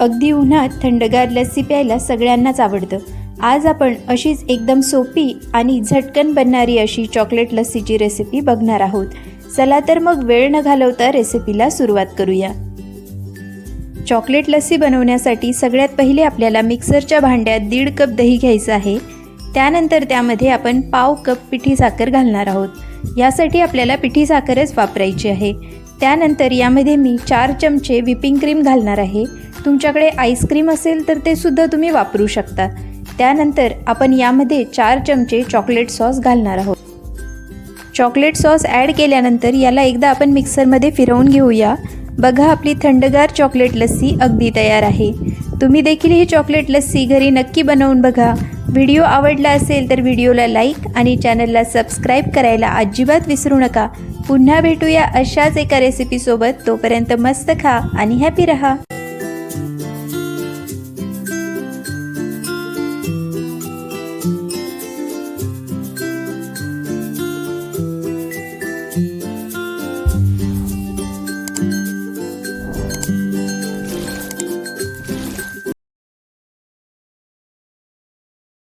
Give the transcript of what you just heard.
अगदी उन्हात थंडगार लस्सी प्यायला सगळ्यांनाच आवडतं. आज आपण अशीच एकदम सोपी आणि झटकन बनणारी अशी चॉकलेट लस्सीची रेसिपी बघणार आहोत. चला तर मग वेळ न घालवता रेसिपीला सुरुवात करूया. चॉकलेट लस्सी बनवण्यासाठी सगळ्यात पहिले आपल्याला मिक्सरच्या भांड्यात दीड कप दही घ्यायचं आहे. त्यानंतर त्यामध्ये आपण पाव कप पिठी साखर घालणार आहोत. यासाठी आपल्याला पिठी साखरच वापरायची आहे. त्यानंतर यामध्ये मी चार चमचे व्हिपिंग क्रीम घालणार आहे. तुमच्याकडे आईस्क्रीम असेल तर ते सुद्धा तुम्ही वापरू शकता. त्यानंतर आपण यामध्ये चार चमचे चॉकलेट सॉस घालणार आहोत. चॉकलेट सॉस ॲड केल्यानंतर याला एकदा आपण मिक्सरमध्ये फिरवून घेऊया. बघा आपली थंडगार चॉकलेट लस्सी अगदी तयार आहे. तुम्ही देखील ही चॉकलेट लस्सी घरी नक्की बनवून बघा. व्हिडिओ आवडला असेल तर व्हिडिओला लाईक आणि चॅनलला सबस्क्राईब करायला अजिबात विसरू नका. पुन्हा भेटूया अशाच एका रेसिपीसोबत तोपर्यंत मस्त खा आणि हॅपी रहा. Podcast.